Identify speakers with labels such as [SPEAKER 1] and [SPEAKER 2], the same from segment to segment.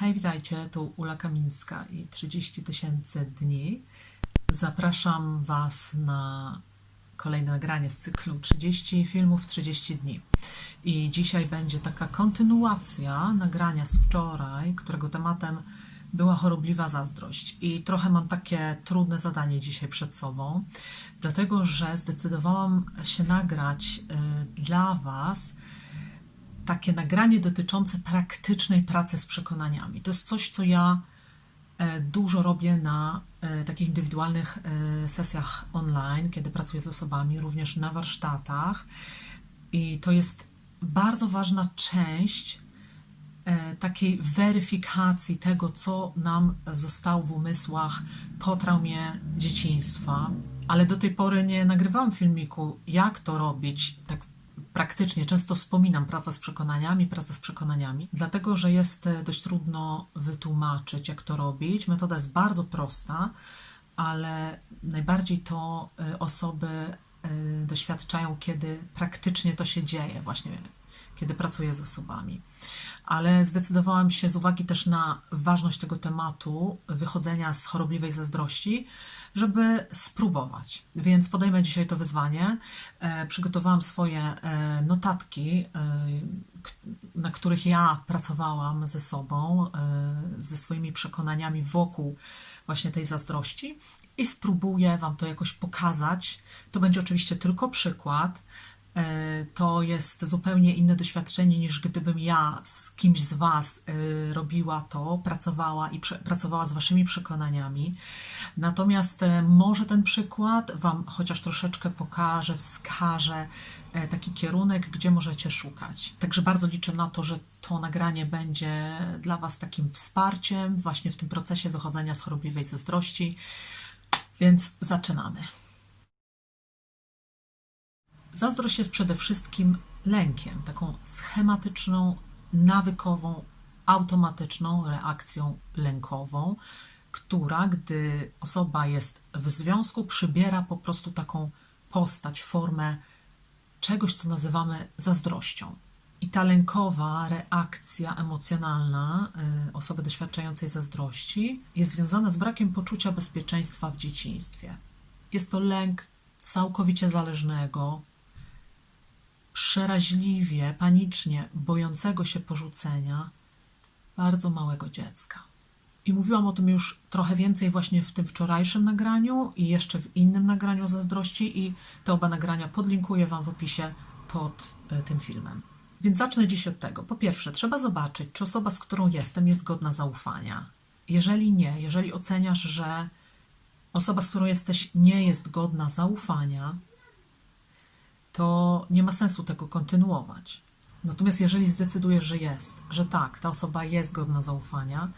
[SPEAKER 1] Hej, witajcie, tu Ula Kamińska i 30 tysięcy dni. Zapraszam Was na kolejne nagranie z cyklu 30 filmów 30 dni. I dzisiaj będzie taka kontynuacja nagrania z wczoraj, którego tematem była chorobliwa zazdrość. I trochę mam takie trudne zadanie dzisiaj przed sobą, dlatego że zdecydowałam się nagrać y, dla Was takie nagranie dotyczące praktycznej pracy z przekonaniami. To jest coś, co ja e, dużo robię na e, takich indywidualnych e, sesjach online, kiedy pracuję z osobami, również na warsztatach. I to jest bardzo ważna część takiej weryfikacji tego, co nam zostało w umysłach po traumie dzieciństwa. Ale do tej pory nie nagrywałam filmiku, jak to robić tak praktycznie. Często wspominam praca z przekonaniami, praca z przekonaniami, dlatego że jest e, dość trudno wytłumaczyć, jak to robić. Metoda jest bardzo prosta, ale najbardziej to e, osoby e, doświadczają, kiedy praktycznie to się dzieje, właśnie kiedy pracuję z osobami. Ale zdecydowałam się z uwagi też na ważność tego tematu wychodzenia z chorobliwej zazdrości, żeby spróbować. Więc podejmę dzisiaj to wyzwanie. E, przygotowałam swoje e, notatki, e, na których ja pracowałam ze sobą, ze swoimi przekonaniami wokół właśnie tej zazdrości i spróbuję Wam to jakoś pokazać. To będzie oczywiście tylko przykład. E, To jest zupełnie inne doświadczenie niż gdybym ja z kimś z Was e, robiła to, pracowała i pracowała z Waszymi przekonaniami. Natomiast e, może ten przykład Wam chociaż troszeczkę pokaże, wskaże taki kierunek, gdzie możecie szukać. Także bardzo liczę na to, że to nagranie będzie dla Was takim wsparciem właśnie w tym procesie wychodzenia z chorobliwej zazdrości. Więc zaczynamy. Zazdrość jest przede wszystkim lękiem, taką schematyczną, nawykową, automatyczną reakcją lękową, która, gdy osoba jest w związku, przybiera po prostu taką postać, formę czegoś, co nazywamy zazdrością. I ta lękowa reakcja emocjonalna y, osoby doświadczającej zazdrości jest związana z brakiem poczucia bezpieczeństwa w dzieciństwie. Jest to lęk całkowicie zależnego, przeraźliwie, panicznie bojącego się porzucenia bardzo małego dziecka. I mówiłam o tym już trochę więcej właśnie w tym wczorajszym nagraniu i jeszcze w innym nagraniu zazdrości i te oba nagrania podlinkuję Wam w opisie pod e, tym filmem. Więc zacznę dziś od tego. Po pierwsze, trzeba zobaczyć, czy osoba, z którą jestem, jest godna zaufania. Jeżeli nie, jeżeli oceniasz, że osoba, z którą jesteś, nie jest godna zaufania, to nie ma sensu tego kontynuować. Natomiast jeżeli zdecydujesz, że jest, że tak, ta osoba jest godna zaufania,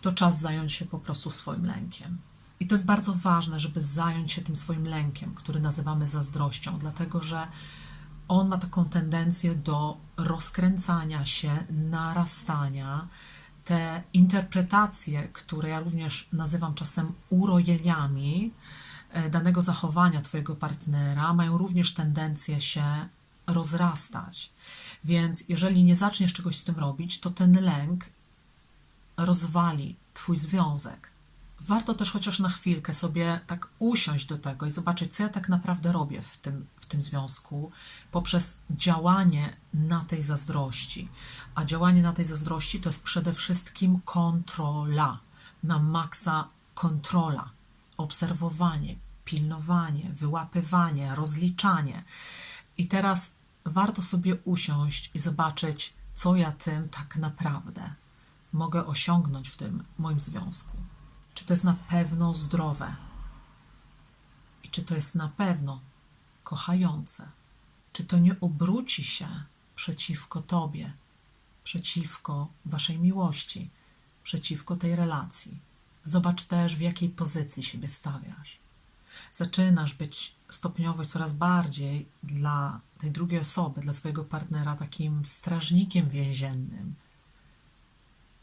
[SPEAKER 1] to czas zająć się po prostu swoim lękiem. I to jest bardzo ważne, żeby zająć się tym swoim lękiem, który nazywamy zazdrością, dlatego że on ma taką tendencję do rozkręcania się, narastania. Te interpretacje, które ja również nazywam czasem urojeniami danego zachowania Twojego partnera, mają również tendencję się rozrastać. Więc jeżeli nie zaczniesz czegoś z tym robić, to ten lęk rozwali Twój związek. Warto też chociaż na chwilkę sobie tak usiąść do tego i zobaczyć, co ja tak naprawdę robię w tym, w tym związku poprzez działanie na tej zazdrości. A działanie na tej zazdrości to jest przede wszystkim kontrola, na maksa kontrola, obserwowanie, pilnowanie, wyłapywanie, rozliczanie. I teraz warto sobie usiąść i zobaczyć, co ja tym tak naprawdę mogę osiągnąć w tym moim związku. Czy to jest na pewno zdrowe? I czy to jest na pewno kochające? Czy to nie obróci się przeciwko Tobie, przeciwko Waszej miłości, przeciwko tej relacji? Zobacz też, w jakiej pozycji siebie stawiasz. Zaczynasz być stopniowo coraz bardziej dla tej drugiej osoby, dla swojego partnera takim strażnikiem więziennym,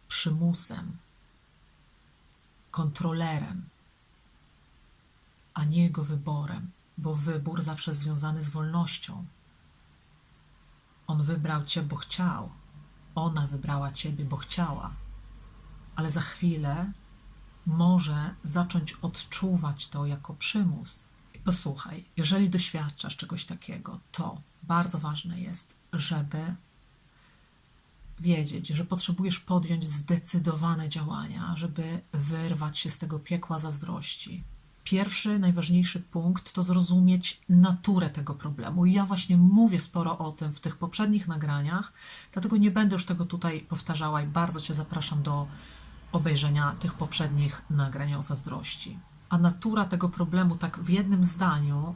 [SPEAKER 1] przymusem, kontrolerem, a nie jego wyborem, bo wybór zawsze związany z wolnością. On wybrał cię, bo chciał. Ona wybrała ciebie, bo chciała. ale za chwilę może zacząć odczuwać to jako przymus. I posłuchaj, jeżeli doświadczasz czegoś takiego, to bardzo ważne jest, żeby wiedzieć, że potrzebujesz podjąć zdecydowane działania, żeby wyrwać się z tego piekła zazdrości. Pierwszy, najważniejszy punkt to zrozumieć naturę tego problemu. I ja właśnie mówię sporo o tym w tych poprzednich nagraniach, dlatego nie będę już tego tutaj powtarzała i bardzo Cię zapraszam do obejrzenia tych poprzednich nagrań o zazdrości. A natura tego problemu, tak w jednym zdaniu,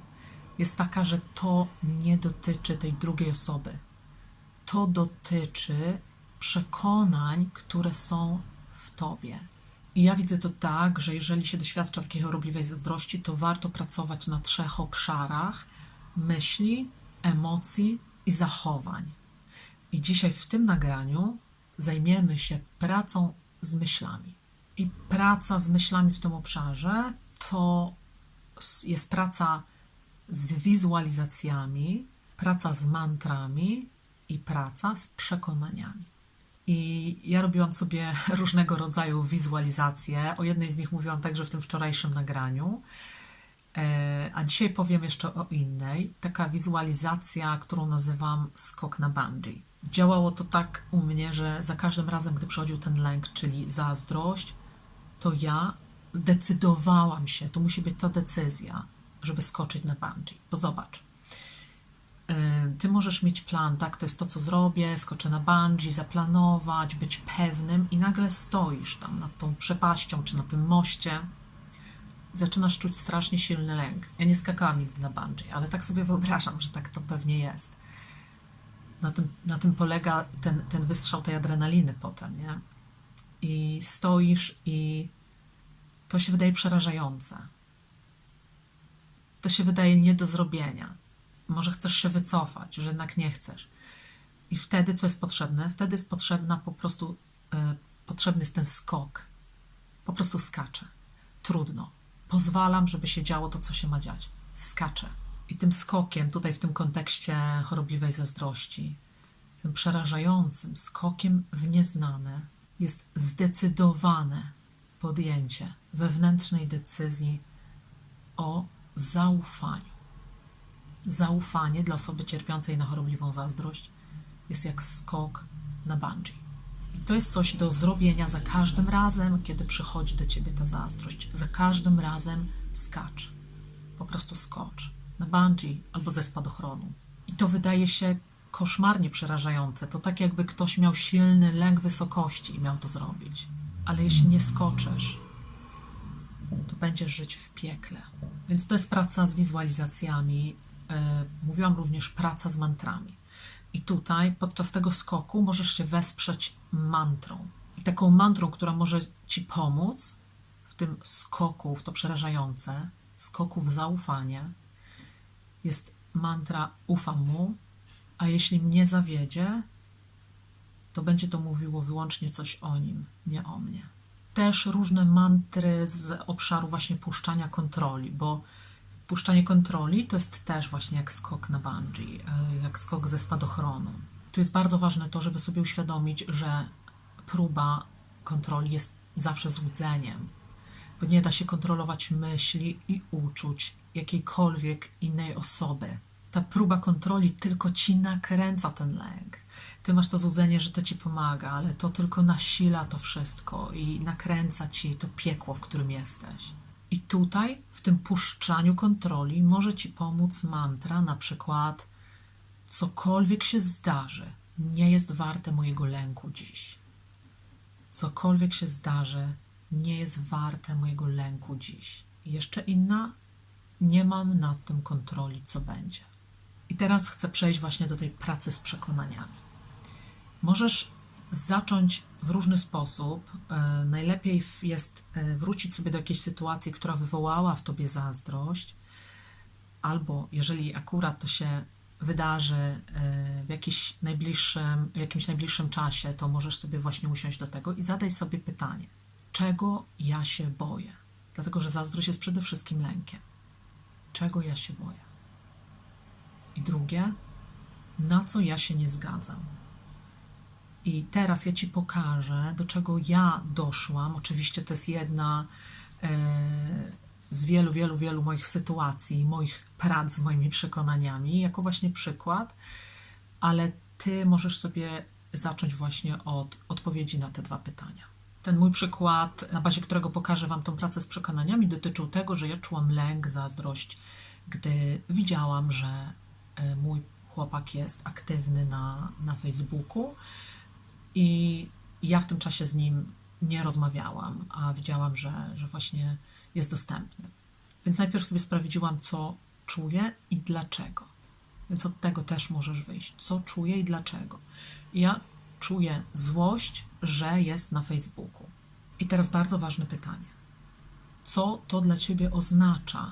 [SPEAKER 1] jest taka, że to nie dotyczy tej drugiej osoby. To dotyczy przekonań, które są w tobie. I ja widzę to tak, że jeżeli się doświadcza takiej chorobliwej zazdrości, to warto pracować na trzech obszarach myśli, emocji i zachowań. I dzisiaj w tym nagraniu zajmiemy się pracą z myślami. I praca z myślami w tym obszarze to jest praca z wizualizacjami, praca z mantrami i praca z przekonaniami. I ja robiłam sobie różnego rodzaju wizualizacje. O jednej z nich mówiłam także w tym wczorajszym nagraniu. E, a dzisiaj powiem jeszcze o innej. Taka wizualizacja, którą nazywam skok na bungee. Działało to tak u mnie, że za każdym razem, gdy przychodził ten lęk, czyli zazdrość, to ja decydowałam się, to musi być ta decyzja, żeby skoczyć na bungee. Bo zobacz, ty możesz mieć plan, tak, to jest to, co zrobię, skoczę na bungee, zaplanować, być pewnym i nagle stoisz tam nad tą przepaścią czy na tym moście, zaczynasz czuć strasznie silny lęk. Ja nie skakałam nigdy na bungee, ale tak sobie wyobrażam, że tak to pewnie jest. Na tym, na tym polega ten, ten wystrzał tej adrenaliny potem, nie? I stoisz i to się wydaje przerażające. To się wydaje nie do zrobienia może chcesz się wycofać, że jednak nie chcesz. I wtedy co jest potrzebne? Wtedy jest potrzebna po prostu, y, potrzebny jest ten skok. Po prostu skaczę. Trudno. Pozwalam, żeby się działo to, co się ma dziać. Skaczę. I tym skokiem, tutaj w tym kontekście chorobliwej zazdrości, tym przerażającym skokiem w nieznane jest zdecydowane podjęcie wewnętrznej decyzji o zaufaniu zaufanie dla osoby cierpiącej na chorobliwą zazdrość jest jak skok na bungee. I to jest coś do zrobienia za każdym razem, kiedy przychodzi do ciebie ta zazdrość. Za każdym razem skacz. Po prostu skocz na bungee albo ze spadochronu. I to wydaje się koszmarnie przerażające. To tak, jakby ktoś miał silny lęk wysokości i miał to zrobić. Ale jeśli nie skoczysz, to będziesz żyć w piekle. Więc to jest praca z wizualizacjami, E, mówiłam również praca z mantrami. I tutaj podczas tego skoku możesz się wesprzeć mantrą. I taką mantrą, która może ci pomóc w tym skoku, w to przerażające, skoku w zaufanie, jest mantra ufam mu, a jeśli mnie zawiedzie, to będzie to mówiło wyłącznie coś o nim, nie o mnie. Też różne mantry z obszaru właśnie puszczania kontroli, bo Puszczanie kontroli to jest też właśnie jak skok na bungee, e, jak skok ze spadochronu. Tu jest bardzo ważne to, żeby sobie uświadomić, że próba kontroli jest zawsze złudzeniem, bo nie da się kontrolować myśli i uczuć jakiejkolwiek innej osoby. Ta próba kontroli tylko ci nakręca ten lęk. Ty masz to złudzenie, że to ci pomaga, ale to tylko nasila to wszystko i nakręca ci to piekło, w którym jesteś. I tutaj, w tym puszczaniu kontroli, może ci pomóc mantra, na przykład: Cokolwiek się zdarzy, nie jest warte mojego lęku dziś. Cokolwiek się zdarzy, nie jest warte mojego lęku dziś. Jeszcze inna, nie mam nad tym kontroli, co będzie. I teraz chcę przejść właśnie do tej pracy z przekonaniami. Możesz zacząć w różny sposób. E, najlepiej jest e, wrócić sobie do jakiejś sytuacji, która wywołała w tobie zazdrość, albo jeżeli akurat to się wydarzy e, w, jakiś najbliższym, w jakimś najbliższym czasie, to możesz sobie właśnie usiąść do tego i zadaj sobie pytanie: czego ja się boję? Dlatego, że zazdrość jest przede wszystkim lękiem. Czego ja się boję? I drugie, na co ja się nie zgadzam? I teraz ja Ci pokażę, do czego ja doszłam. Oczywiście to jest jedna e, z wielu, wielu, wielu moich sytuacji, moich prac z moimi przekonaniami, jako właśnie przykład, ale Ty możesz sobie zacząć właśnie od odpowiedzi na te dwa pytania. Ten mój przykład, na bazie którego pokażę Wam tą pracę z przekonaniami, dotyczył tego, że ja czułam lęk, zazdrość, gdy widziałam, że e, mój chłopak jest aktywny na, na Facebooku i ja w tym czasie z nim nie rozmawiałam, a widziałam, że, że właśnie jest dostępny. Więc najpierw sobie sprawdziłam, co czuję i dlaczego. Więc od tego też możesz wyjść. Co czuję i dlaczego. Ja czuję złość, że jest na Facebooku. I teraz bardzo ważne pytanie. Co to dla ciebie oznacza,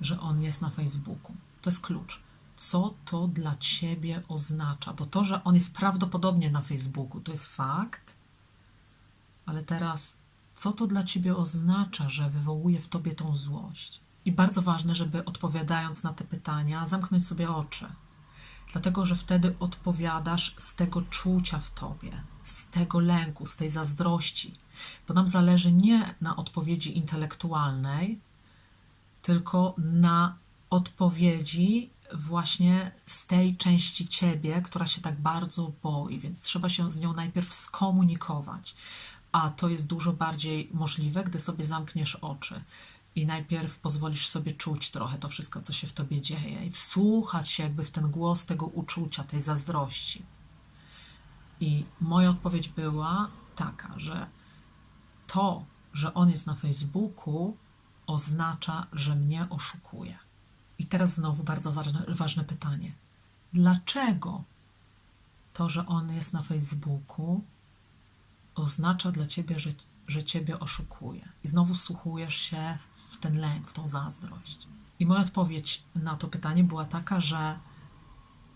[SPEAKER 1] że on jest na Facebooku? To jest klucz. Co to dla ciebie oznacza? Bo to, że on jest prawdopodobnie na Facebooku, to jest fakt, ale teraz, co to dla ciebie oznacza, że wywołuje w tobie tą złość? I bardzo ważne, żeby odpowiadając na te pytania, zamknąć sobie oczy. Dlatego, że wtedy odpowiadasz z tego czucia w tobie, z tego lęku, z tej zazdrości. Bo nam zależy nie na odpowiedzi intelektualnej, tylko na odpowiedzi właśnie z tej części ciebie, która się tak bardzo boi, więc trzeba się z nią najpierw skomunikować. A to jest dużo bardziej możliwe, gdy sobie zamkniesz oczy i najpierw pozwolisz sobie czuć trochę to wszystko, co się w tobie dzieje, i wsłuchać się jakby w ten głos tego uczucia, tej zazdrości. I moja odpowiedź była taka, że to, że on jest na Facebooku, oznacza, że mnie oszukuje. I teraz znowu bardzo ważne, ważne pytanie. Dlaczego to, że on jest na Facebooku, oznacza dla ciebie, że, że ciebie oszukuje? I znowu słuchujesz się w ten lęk, w tą zazdrość. I moja odpowiedź na to pytanie była taka, że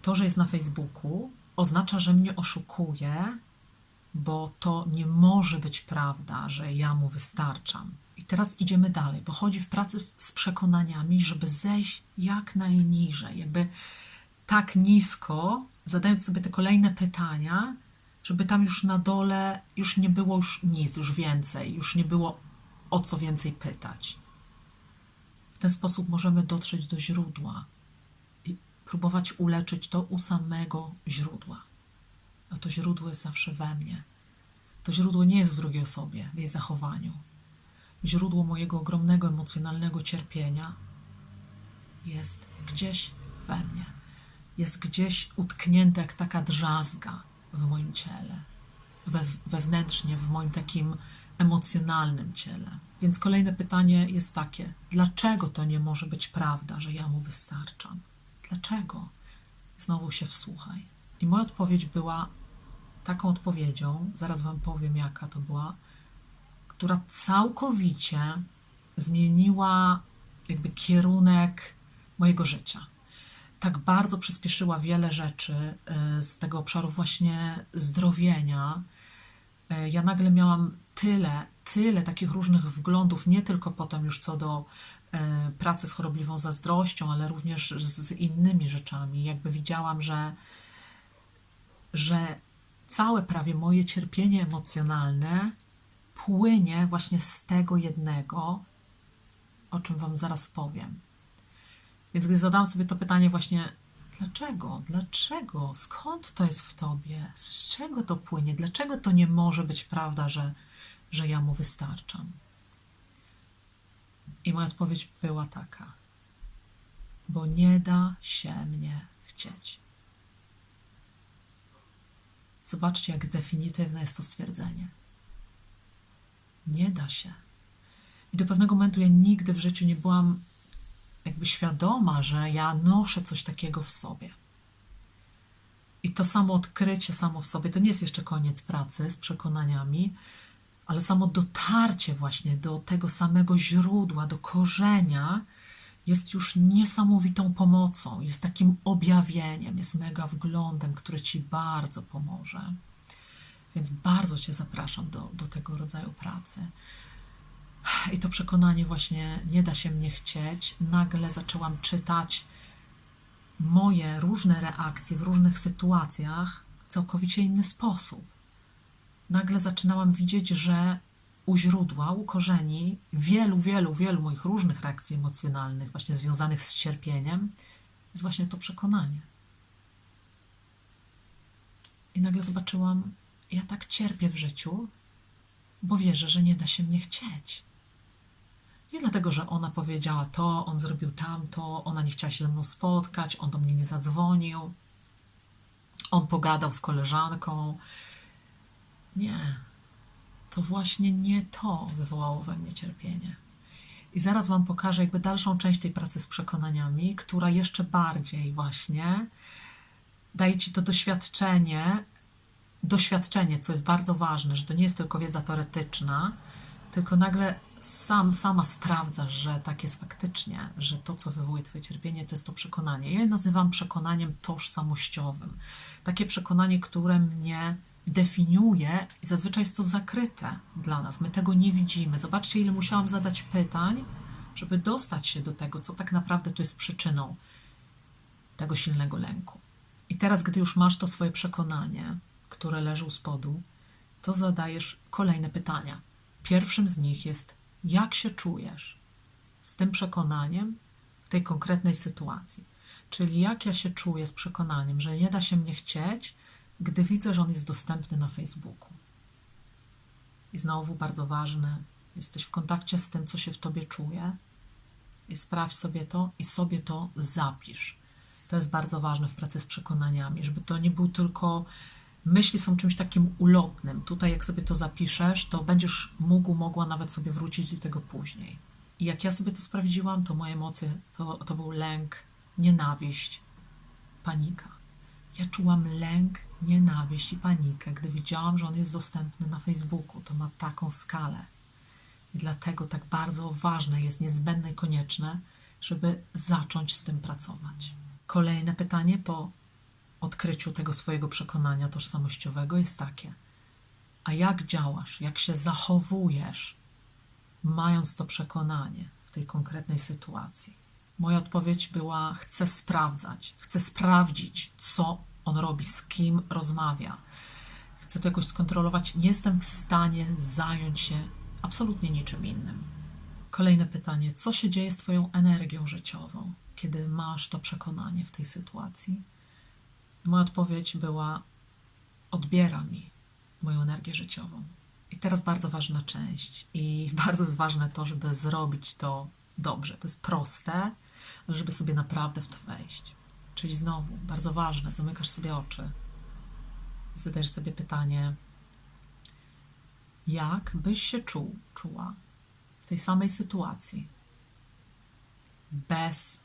[SPEAKER 1] to, że jest na Facebooku, oznacza, że mnie oszukuje, bo to nie może być prawda, że ja mu wystarczam. I teraz idziemy dalej, bo chodzi w pracy z przekonaniami, żeby zejść jak najniżej, jakby tak nisko, zadając sobie te kolejne pytania, żeby tam już na dole już nie było już nic, już więcej, już nie było o co więcej pytać. W ten sposób możemy dotrzeć do źródła i próbować uleczyć to u samego źródła. A to źródło jest zawsze we mnie. To źródło nie jest w drugiej osobie, w jej zachowaniu. Źródło mojego ogromnego emocjonalnego cierpienia jest gdzieś we mnie. Jest gdzieś utknięte jak taka drzazga w moim ciele, we, wewnętrznie, w moim takim emocjonalnym ciele. Więc kolejne pytanie jest takie: dlaczego to nie może być prawda, że ja mu wystarczam? Dlaczego? Znowu się wsłuchaj. I moja odpowiedź była taką odpowiedzią, zaraz Wam powiem, jaka to była, która całkowicie zmieniła jakby kierunek mojego życia. Tak bardzo przyspieszyła wiele rzeczy y, z tego obszaru właśnie zdrowienia. Y, ja nagle miałam tyle, tyle takich różnych wglądów, nie tylko potem już co do y, pracy z chorobliwą zazdrością, ale również z, z innymi rzeczami. Jakby widziałam, że, że całe prawie moje cierpienie emocjonalne płynie właśnie z tego jednego, o czym Wam zaraz powiem. Więc gdy zadałam sobie to pytanie, właśnie dlaczego, dlaczego, skąd to jest w Tobie, z czego to płynie, dlaczego to nie może być prawda, że, że ja mu wystarczam? I moja odpowiedź była taka: bo nie da się mnie chcieć. Zobaczcie, jak definitywne jest to stwierdzenie. Nie da się. I do pewnego momentu ja nigdy w życiu nie byłam jakby świadoma, że ja noszę coś takiego w sobie. I to samo odkrycie samo w sobie to nie jest jeszcze koniec pracy z przekonaniami, ale samo dotarcie właśnie do tego samego źródła, do korzenia jest już niesamowitą pomocą, jest takim objawieniem, jest mega wglądem, który ci bardzo pomoże. Więc bardzo Cię zapraszam do, do tego rodzaju pracy. I to przekonanie właśnie nie da się mnie chcieć. Nagle zaczęłam czytać moje różne reakcje w różnych sytuacjach całkowicie inny sposób. Nagle zaczynałam widzieć, że u źródła, u korzeni wielu, wielu, wielu moich różnych reakcji emocjonalnych, właśnie związanych z cierpieniem, jest właśnie to przekonanie. I nagle zobaczyłam, ja tak cierpię w życiu, bo wierzę, że nie da się mnie chcieć. Nie dlatego, że ona powiedziała to, on zrobił tamto, ona nie chciała się ze mną spotkać, on do mnie nie zadzwonił, on pogadał z koleżanką. Nie, to właśnie nie to wywołało we mnie cierpienie. I zaraz Wam pokażę jakby dalszą część tej pracy z przekonaniami, która jeszcze bardziej właśnie daje Ci to doświadczenie, doświadczenie, co jest bardzo ważne, że to nie jest tylko wiedza teoretyczna, tylko nagle sam, sama sprawdzasz, że tak jest faktycznie, że to, co wywołuje Twoje cierpienie, to jest to przekonanie. Ja je nazywam przekonaniem tożsamościowym. Takie przekonanie, które mnie definiuje i zazwyczaj jest to zakryte dla nas. My tego nie widzimy. Zobaczcie, ile musiałam zadać pytań, żeby dostać się do tego, co tak naprawdę to jest przyczyną tego silnego lęku. I teraz, gdy już masz to swoje przekonanie, które leży u spodu, to zadajesz kolejne pytania. Pierwszym z nich jest, jak się czujesz z tym przekonaniem w tej konkretnej sytuacji? Czyli jak ja się czuję z przekonaniem, że nie da się mnie chcieć, gdy widzę, że on jest dostępny na Facebooku. I znowu bardzo ważne, jesteś w kontakcie z tym, co się w tobie czuje, i sprawdź sobie to i sobie to zapisz. To jest bardzo ważne w pracy z przekonaniami, żeby to nie był tylko. Myśli są czymś takim ulotnym. Tutaj, jak sobie to zapiszesz, to będziesz mógł, mogła nawet sobie wrócić do tego później. I jak ja sobie to sprawdziłam, to moje emocje to, to był lęk, nienawiść, panika. Ja czułam lęk, nienawiść i panikę, gdy widziałam, że on jest dostępny na Facebooku. To ma taką skalę. I dlatego tak bardzo ważne jest, niezbędne i konieczne, żeby zacząć z tym pracować. Kolejne pytanie po odkryciu tego swojego przekonania tożsamościowego jest takie: a jak działasz, jak się zachowujesz, mając to przekonanie w tej konkretnej sytuacji? Moja odpowiedź była: chcę sprawdzać, chcę sprawdzić, co on robi, z kim rozmawia. Chcę to jakoś skontrolować. Nie jestem w stanie zająć się absolutnie niczym innym. Kolejne pytanie: co się dzieje z Twoją energią życiową, kiedy masz to przekonanie w tej sytuacji? Moja odpowiedź była: odbiera mi moją energię życiową. I teraz bardzo ważna część, i bardzo jest ważne to, żeby zrobić to dobrze. To jest proste, ale żeby sobie naprawdę w to wejść. Czyli znowu, bardzo ważne, zamykasz sobie oczy, zadajesz sobie pytanie, jak byś się czuł, czuła w tej samej sytuacji, bez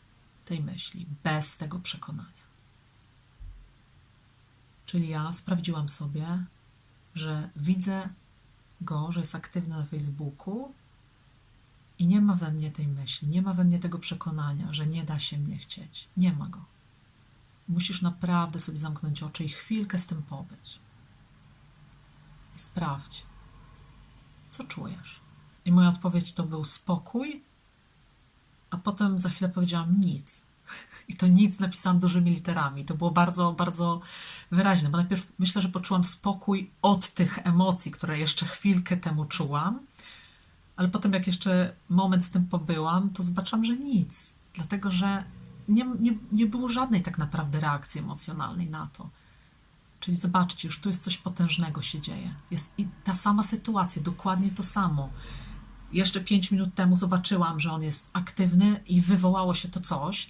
[SPEAKER 1] tej myśli, bez tego przekonania. Czyli ja sprawdziłam sobie, że widzę go, że jest aktywny na Facebooku i nie ma we mnie tej myśli, nie ma we mnie tego przekonania, że nie da się mnie chcieć. Nie ma go. Musisz naprawdę sobie zamknąć oczy i chwilkę z tym pobyć. I sprawdź, co czujesz. I moja odpowiedź to był spokój, a potem za chwilę powiedziałam nic. I to nic napisałam dużymi literami. To było bardzo, bardzo wyraźne, bo najpierw myślę, że poczułam spokój od tych emocji, które jeszcze chwilkę temu czułam, ale potem, jak jeszcze moment z tym pobyłam, to zobaczyłam, że nic, dlatego że nie, nie, nie było żadnej tak naprawdę reakcji emocjonalnej na to. Czyli zobaczcie, już tu jest coś potężnego się dzieje. Jest i ta sama sytuacja, dokładnie to samo. Jeszcze pięć minut temu zobaczyłam, że on jest aktywny i wywołało się to coś,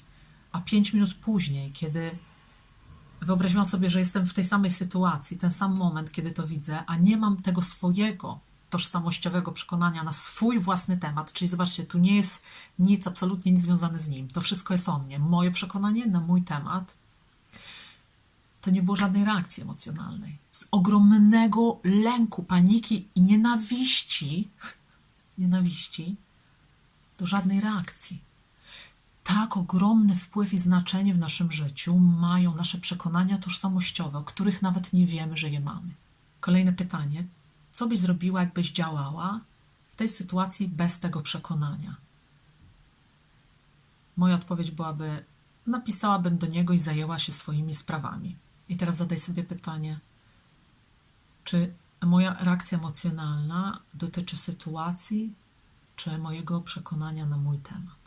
[SPEAKER 1] a pięć minut później, kiedy wyobraziłam sobie, że jestem w tej samej sytuacji, ten sam moment, kiedy to widzę, a nie mam tego swojego tożsamościowego przekonania na swój własny temat. Czyli zobaczcie, tu nie jest nic, absolutnie nic związane z nim. To wszystko jest o mnie. Moje przekonanie na mój temat. To nie było żadnej reakcji emocjonalnej. Z ogromnego lęku, paniki i nienawiści, nienawiści, do żadnej reakcji. Tak ogromny wpływ i znaczenie w naszym życiu mają nasze przekonania tożsamościowe, o których nawet nie wiemy, że je mamy. Kolejne pytanie co byś zrobiła, jakbyś działała w tej sytuacji bez tego przekonania? Moja odpowiedź byłaby: napisałabym do niego i zajęła się swoimi sprawami. I teraz zadaj sobie pytanie: Czy moja reakcja emocjonalna dotyczy sytuacji, czy mojego przekonania na mój temat?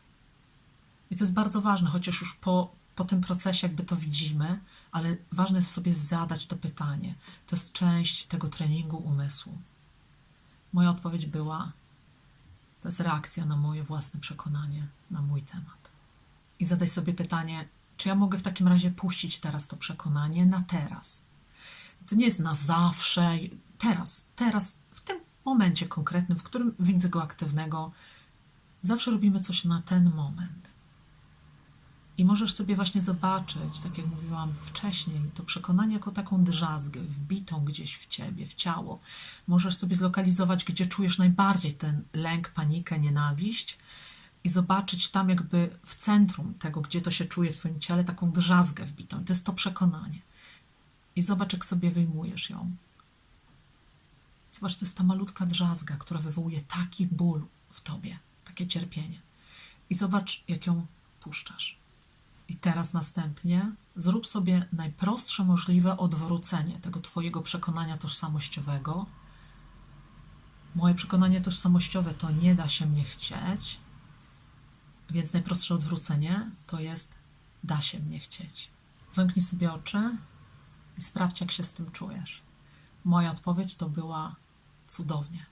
[SPEAKER 1] I to jest bardzo ważne, chociaż już po, po tym procesie jakby to widzimy, ale ważne jest sobie zadać to pytanie. To jest część tego treningu umysłu. Moja odpowiedź była: to jest reakcja na moje własne przekonanie na mój temat. I zadaj sobie pytanie, czy ja mogę w takim razie puścić teraz to przekonanie na teraz? To nie jest na zawsze, teraz, teraz, w tym momencie konkretnym, w którym widzę go aktywnego. Zawsze robimy coś na ten moment. I możesz sobie właśnie zobaczyć, tak jak mówiłam wcześniej, to przekonanie jako taką drzazgę wbitą gdzieś w ciebie, w ciało. Możesz sobie zlokalizować, gdzie czujesz najbardziej ten lęk, panikę, nienawiść i zobaczyć tam jakby w centrum tego, gdzie to się czuje w twoim ciele, taką drzazgę wbitą. I to jest to przekonanie. I zobacz, jak sobie wyjmujesz ją. Zobacz, to jest ta malutka drzazga, która wywołuje taki ból w tobie, takie cierpienie. I zobacz, jak ją puszczasz. I teraz następnie zrób sobie najprostsze możliwe odwrócenie tego Twojego przekonania tożsamościowego. Moje przekonanie tożsamościowe to nie da się mnie chcieć, więc najprostsze odwrócenie to jest da się mnie chcieć. Zamknij sobie oczy i sprawdź, jak się z tym czujesz. Moja odpowiedź to była cudownie.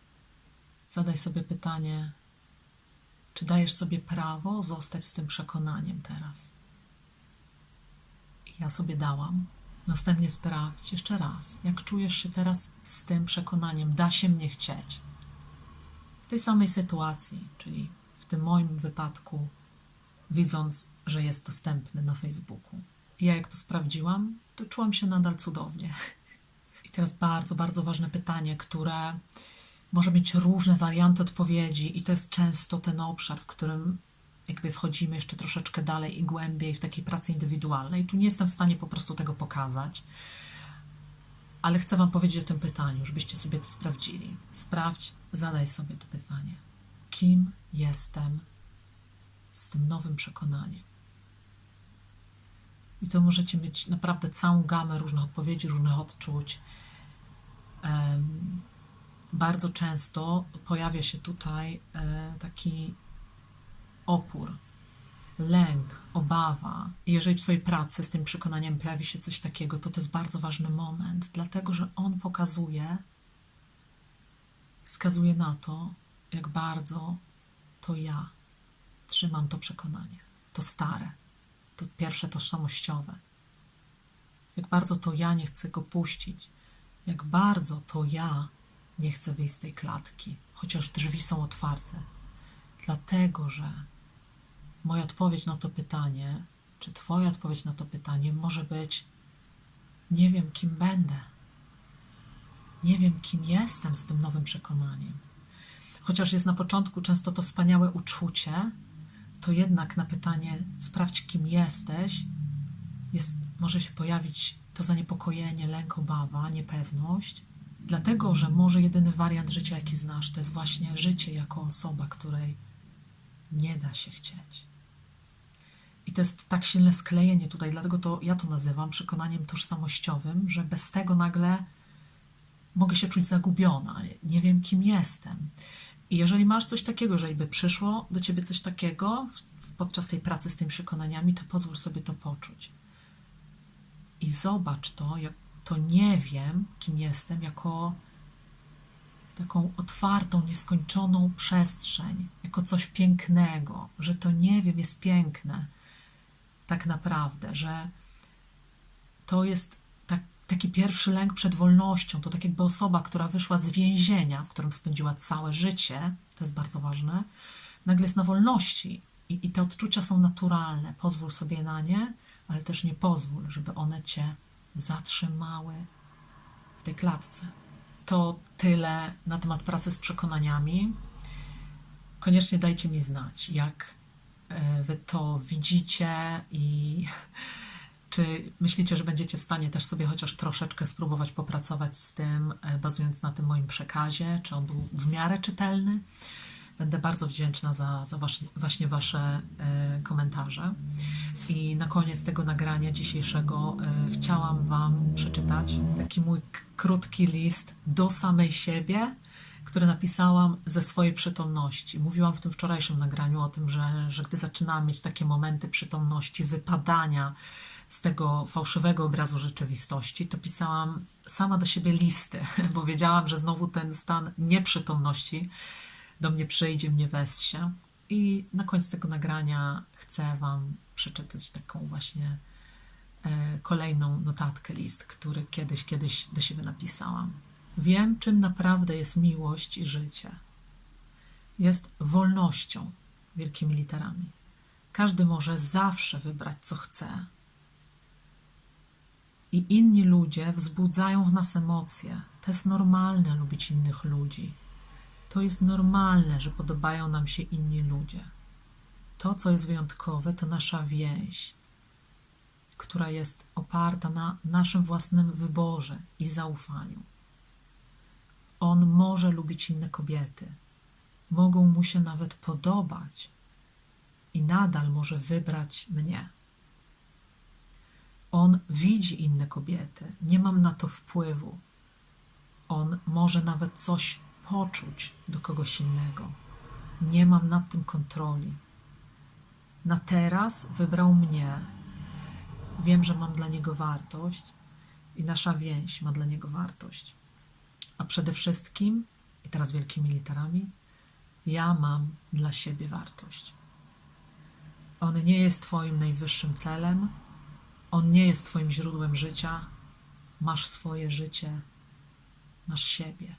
[SPEAKER 1] Zadaj sobie pytanie, czy dajesz sobie prawo zostać z tym przekonaniem teraz? Ja sobie dałam. Następnie sprawdź jeszcze raz, jak czujesz się teraz z tym przekonaniem, da się mnie chcieć. W tej samej sytuacji, czyli w tym moim wypadku, widząc, że jest dostępny na Facebooku. I ja jak to sprawdziłam, to czułam się nadal cudownie. I teraz bardzo, bardzo ważne pytanie, które może mieć różne warianty odpowiedzi, i to jest często ten obszar, w którym jakby wchodzimy jeszcze troszeczkę dalej i głębiej w takiej pracy indywidualnej. Tu nie jestem w stanie po prostu tego pokazać, ale chcę Wam powiedzieć o tym pytaniu, żebyście sobie to sprawdzili. Sprawdź, zadaj sobie to pytanie. Kim jestem z tym nowym przekonaniem? I to możecie mieć naprawdę całą gamę różnych odpowiedzi, różnych odczuć. Um, bardzo często pojawia się tutaj e, taki opór, lęk, obawa. Jeżeli w Twojej pracy z tym przekonaniem pojawi się coś takiego, to to jest bardzo ważny moment, dlatego że on pokazuje, wskazuje na to, jak bardzo to ja trzymam to przekonanie, to stare, to pierwsze tożsamościowe. Jak bardzo to ja nie chcę go puścić, jak bardzo to ja nie chcę wyjść z tej klatki, chociaż drzwi są otwarte, dlatego że moja odpowiedź na to pytanie, czy Twoja odpowiedź na to pytanie może być: Nie wiem, kim będę. Nie wiem, kim jestem z tym nowym przekonaniem. Chociaż jest na początku często to wspaniałe uczucie, to jednak na pytanie: Sprawdź, kim jesteś, jest, może się pojawić to zaniepokojenie, lęk, obawa, niepewność, dlatego że może jedyny wariant życia, jaki znasz, to jest właśnie życie jako osoba, której nie da się chcieć. I to jest tak silne sklejenie tutaj, dlatego to ja to nazywam przekonaniem tożsamościowym, że bez tego nagle mogę się czuć zagubiona, nie wiem kim jestem. I jeżeli masz coś takiego, jeżeli by przyszło do ciebie coś takiego podczas tej pracy z tymi przekonaniami, to pozwól sobie to poczuć. I zobacz to, jak to nie wiem, kim jestem, jako taką otwartą, nieskończoną przestrzeń, jako coś pięknego, że to nie wiem jest piękne tak naprawdę, że to jest tak, taki pierwszy lęk przed wolnością. To tak jakby osoba, która wyszła z więzienia, w którym spędziła całe życie, to jest bardzo ważne, nagle jest na wolności i, i te odczucia są naturalne. Pozwól sobie na nie, ale też nie pozwól, żeby one cię zatrzymały w tej klatce. To tyle na temat pracy z przekonaniami. Koniecznie dajcie mi znać, jak wy to widzicie i czy myślicie, że będziecie w stanie też sobie chociaż troszeczkę spróbować popracować z tym, e, bazując na tym moim przekazie? Czy on był w miarę czytelny? Będę bardzo wdzięczna za, za właśnie Wasze e, komentarze. I na koniec tego nagrania dzisiejszego e, chciałam Wam przeczytać taki mój krótki list do samej siebie, który napisałam ze swojej przytomności. Mówiłam w tym wczorajszym nagraniu o tym, że, że gdy zaczynam mieć takie momenty przytomności, wypadania z tego fałszywego obrazu rzeczywistości, to pisałam sama do siebie listy, bo wiedziałam, że znowu ten stan nieprzytomności do mnie przyjdzie, mnie wessie. I na koniec tego nagrania chcę Wam przeczytać taką właśnie e, kolejną notatkę, list, który kiedyś, kiedyś do siebie napisałam. Wiem, czym naprawdę jest miłość i życie. Jest wolnością, wielkimi literami. Każdy może zawsze wybrać, co chce. I inni ludzie wzbudzają w nas emocje. To jest normalne lubić innych ludzi. To jest normalne, że podobają nam się inni ludzie. To, co jest wyjątkowe, to nasza więź, która jest oparta na naszym własnym wyborze i zaufaniu. On może lubić inne kobiety, mogą mu się nawet podobać i nadal może wybrać mnie. On widzi inne kobiety, nie mam na to wpływu. On może nawet coś poczuć do kogoś innego. Nie mam nad tym kontroli. Na teraz wybrał mnie. Wiem, że mam dla niego wartość i nasza więź ma dla niego wartość. A przede wszystkim, i teraz wielkimi literami, ja mam dla siebie wartość. On nie jest Twoim najwyższym celem, on nie jest Twoim źródłem życia. Masz swoje życie, masz siebie.